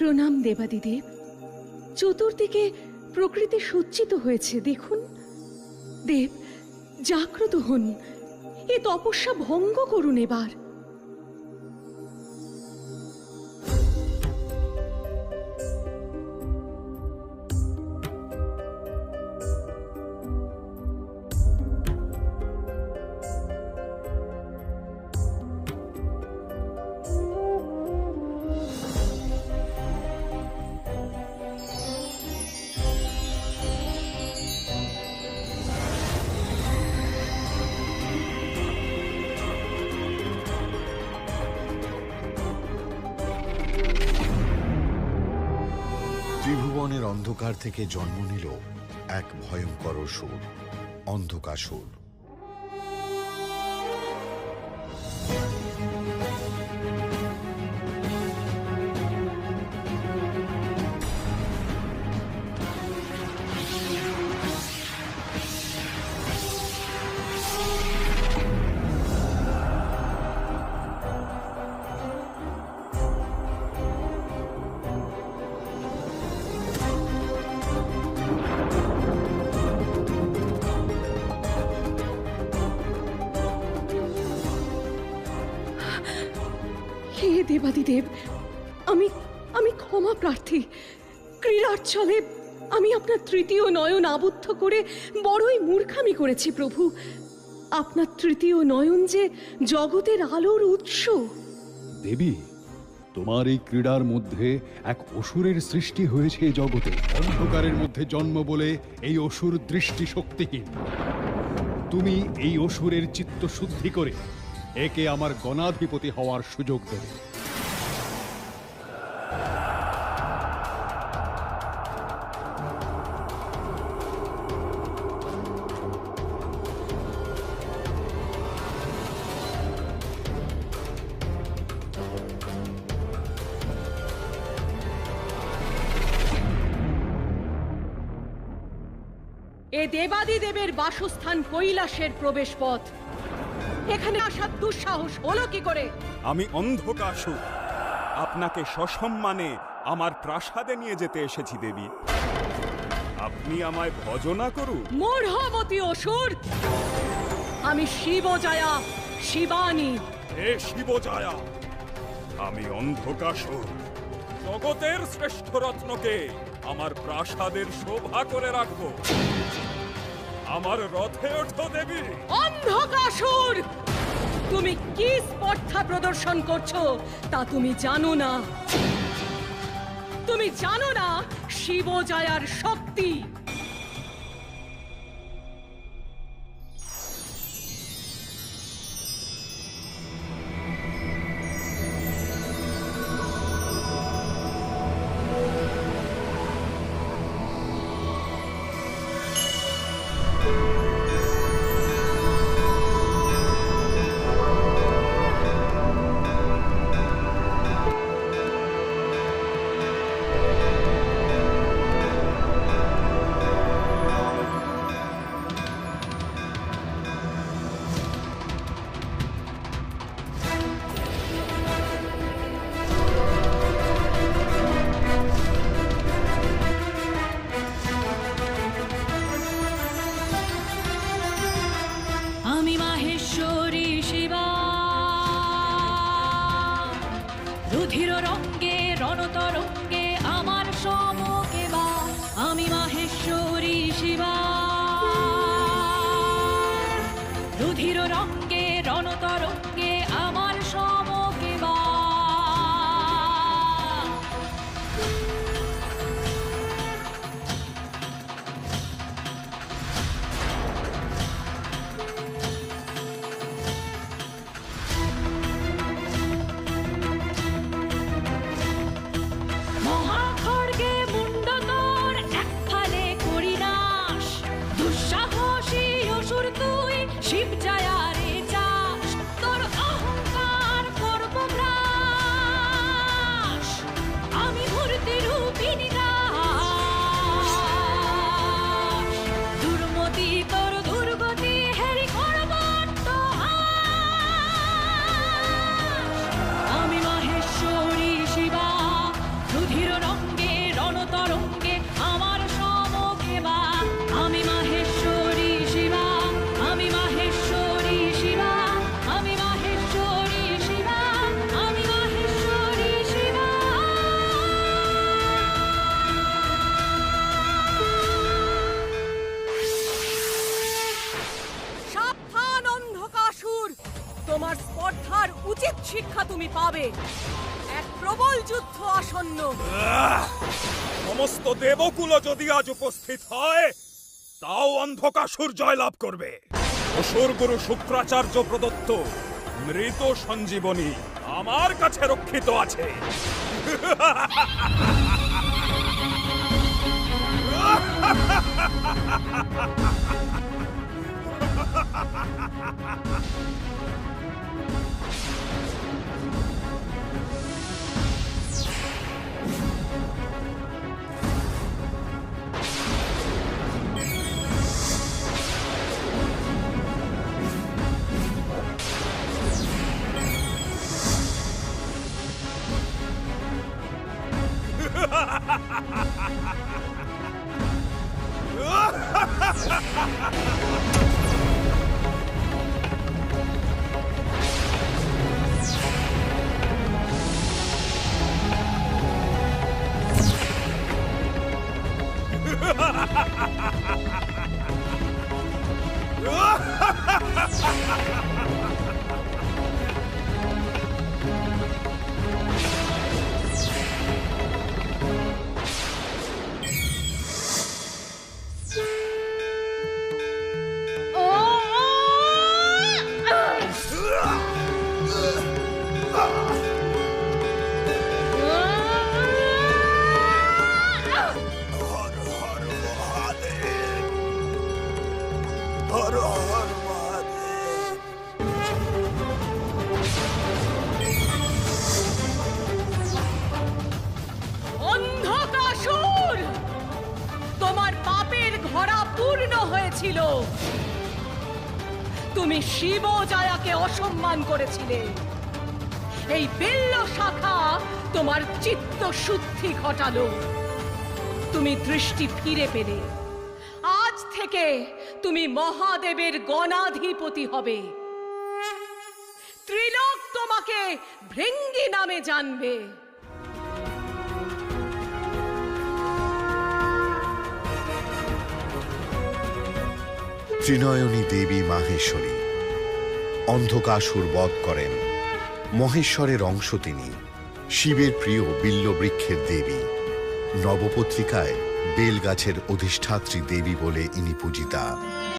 প্রণাম দেবাদিদেব। চতুর্দিকে প্রকৃতি সজ্জিত হয়েছে, দেখুন। দেব, জাগ্রত হন। এ তপস্যা ভঙ্গ করুন এবার। অন্ধকার থেকে জন্ম নিল এক ভয়ঙ্কর অসুর অন্ধকাসুর। হে দেবাদিদেব আমি আমি ক্ষমা প্রার্থী। ক্রীড়ার ছলে আমি আপনার তৃতীয় নয়ন আবদ্ধ করে বড়ই মূর্খামি করেছি, প্রভু। আপনার তৃতীয় নয়ন যে জগতের আলোর উৎস। দেবী, তোমার এই ক্রীড়ার মধ্যে এক অসুরের সৃষ্টি হয়েছে জগতে। অন্ধকারের মধ্যে জন্ম বলে এই অসুর দৃষ্টি শক্তিহীন তুমি এই অসুরের চিত্ত শুদ্ধি করে একে আমার গণাধিপতি হওয়ার সুযোগ দেবে। এ দেবাদিদেবের বাসস্থান কৈলাসের প্রবেশ পথ এখানে আসার দুঃসাহস হলো কি করে? আমি অন্ধকাসু। আপনাকে সসম্মানে আমার প্রাসাদে নিয়ে যেতে এসেছি দেবী। আপনি আমায় ভজনা করুন। মূঢ়মতি অসুর! আমি শিবজয়া শিবানী। হে শিবজয়া আমি অন্ধকাসুর জগতের শ্রেষ্ঠ রত্নকে আমার প্রাসাদের শোভা করে রাখব। আমার রথে ওঠো দেবী অন্ধকাসুর! তুমি কি স্পর্ধা প্রদর্শন করছ তা তুমি জানো না। তুমি জানো না শিবজয়ার শক্তি। রুধির রঙ্গে রণতরঙ্গে আমার সমকে হবে। এক প্রবল যুদ্ধ আসন্ন। সমস্ত দেবকুল যদি আজ উপস্থিত হয়, তাও অন্ধকাসুর জয়লাভ করবে। অসুর গুরু শুক্রাচার্য প্রদত্ত মৃত সঞ্জীবনী আমার কাছে রক্ষিত আছে। Ha ha ha ha! Andhakasur! তোমার পাপের ঘোড়া পূর্ণ হয়েছিল। তুমি শিব জায়াকে অসম্মান করেছিলে। এই বিল্ল শাখা তোমার চিত্ত শুদ্ধি ঘটালো। তুমি দৃষ্টি ফিরে পেলে। আজ থেকে তুমি মহাদেবের গণাধিপতি হবে। ত্রিলোক তোমাকে ভৃঙ্গি নামে জানবে। ত্রিনয়নী দেবী মাহেশ্বরী, অন্ধকাসুর বধ করেন মহেশ্বরের অংশ তিনি, শিবের প্রিয় বিল্লবৃক্ষের দেবী, নবপত্রিকায় বেলগাছের অধিষ্ঠাত্রী দেবী বলে ইনি পূজিতা।